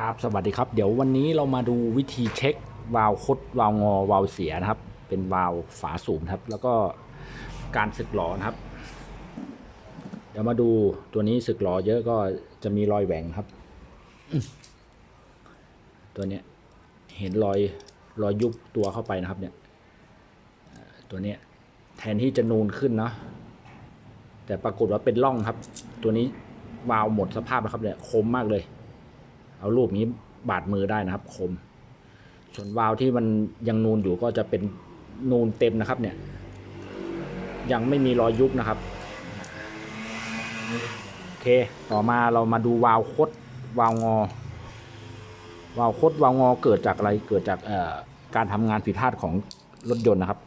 ครับ สวัสดีครับ เดี๋ยววันนี้เรามาดูวิธีเช็ควาล์วคดวาล์วงอวาล์วเสียนะครับ เป็นวาล์วฝาสูบครับ แล้วก็การสึกหลอนะครับ เดี๋ยวมาดูตัวนี้สึกหลอเยอะก็จะมีรอยแหว่งครับ ตัวเนี้ยเห็นรอยรอยยุบตัวเข้าไปนะครับ เนี่ย ตัวเนี้ยแทนที่จะนูนขึ้นเนาะแต่ปรากฏว่าเป็นร่องครับ ตัวนี้วาล์วหมดสภาพแล้วครับเนี่ยคมมากเลย เอารูปนี้บาดมือได้นะครับ คม ส่วนวาล์วที่มันยังนูนอยู่ก็จะเป็นนูนเต็มนะครับ เนี่ย ยังไม่มีรอยยุบนะครับโอเค ต่อมาเรามาดูวาล์วคดวาล์วงอ วาล์วคดวาล์วงอเกิดจากอะไรเกิดจากการทำงานผิดพลาดของรถยนต์นะครับ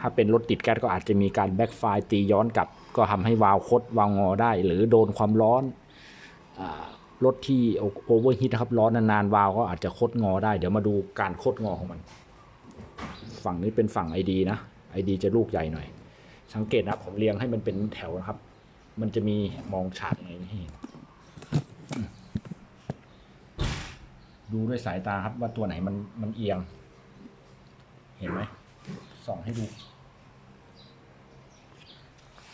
ถ้าเป็นรถติดแก๊สก็อาจจะมีการแบ็กไฟตีย้อนกลับ ก็ทำให้วาล์วคดวาล์วงอได้ หรือโดนความร้อนอ รถที่โอเวอร์ฮีทนะครับร้อนนานๆวาวก็อาจจะคดงอได้ เดี๋ยวมาดูการคดงอของมัน ฝั่งนี้เป็นฝั่ง ID นะ ID จะลูกใหญ่หน่อย สังเกตนะครับผมเรียงให้มันเป็นแถวนะครับ มันจะมีมองฉากไงนี่ดูด้วยสายตาครับว่าตัวไหนมันมันเอียง เห็นไหมส่องให้ดู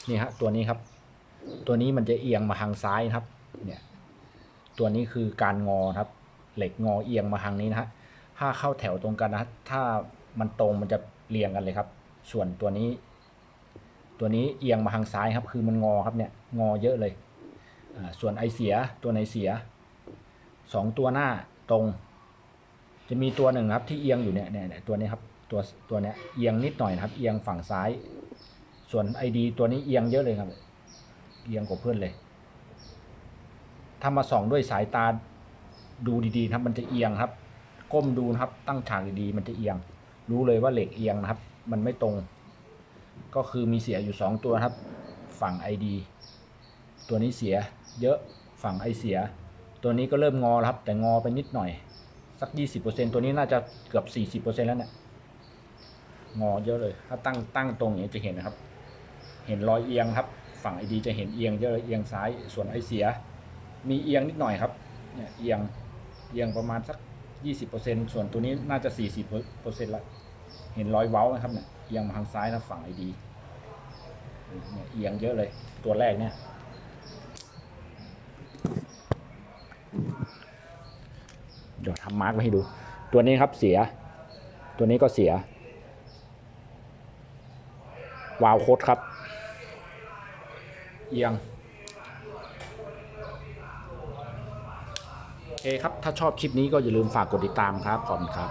นี่ฮะตัวนี้ครับ ตัวนี้มันจะเอียงมาทางซ้ายครับ เนี่ย ตัวนี้คือการงอครับ เหล็กงอเอียงมาทางนี้นะฮะถ้าเข้าแถวตรงกันนะถ้ามันตรงมันจะเรียงกันเลยครับ ส่วนตัวนี้ ตัวนี้เอียงมาทางซ้ายครับ คือมันงอครับเนี่ยงอเยอะเลยส่วนไอเสียตัวไหนเสียสองตัวหน้าตรง จะมีตัวหนึ่งครับที่เอียงอยู่เนี่ยเนี่ยเนี่ยตัวนี้ครับตัวตัวเนี้ยเอียงนิดหน่อยนะครับ เอียงฝั่งซ้าย ส่วนไอดีตัวนี้เอียงเยอะเลยครับ เอียงกว่าเพื่อนเลย ถ้ามาส่องด้วยสายตาดูดีๆครับ มันจะเอียงครับ ก้มดูนะครับ ตั้งฉากดีๆมันจะเอียง รู้เลยว่าเหล็กเอียงนะครับ มันไม่ตรง ก็คือมีเสียอยู่สองตัวครับ ฝั่ง ID ตัวนี้เสียเยอะฝั่งไอเสีย ตัวนี้ก็เริ่มงอครับ แต่งอไปนิดหน่อย สัก 20%ตัวนี้น่าจะเกือบ 40%แล้วเนี่ยงอเยอะเลย ถ้าตั้งตั้งตรงอย่างนี้จะเห็นนะครับ เห็นรอยเอียงครับ ฝั่งไอดีจะเห็นเอียงเยอะเอียงซ้ายส่วนไอเสีย มีเอียงนิดหน่อยครับเนี่ยเอียงเอียงประมาณสัก 20%ส่วนตัวนี้น่าจะ 40%ละเห็นรอยเว้าไหมครับเนี่ยเอียงมาทางซ้ายนะฝั่งไอดีเนี่ยเอียงเยอะเลยตัวแรกเนี่ยเดี๋ยวทำมาร์กไว้ให้ดู ตัวนี้ครับเสีย ตัวนี้ก็เสียวาวโคดครับ เอียง โอ เคครับ ถ้าชอบคลิปนี้ก็อย่าลืมฝากกดติดตามครับ ขอบคุณครับ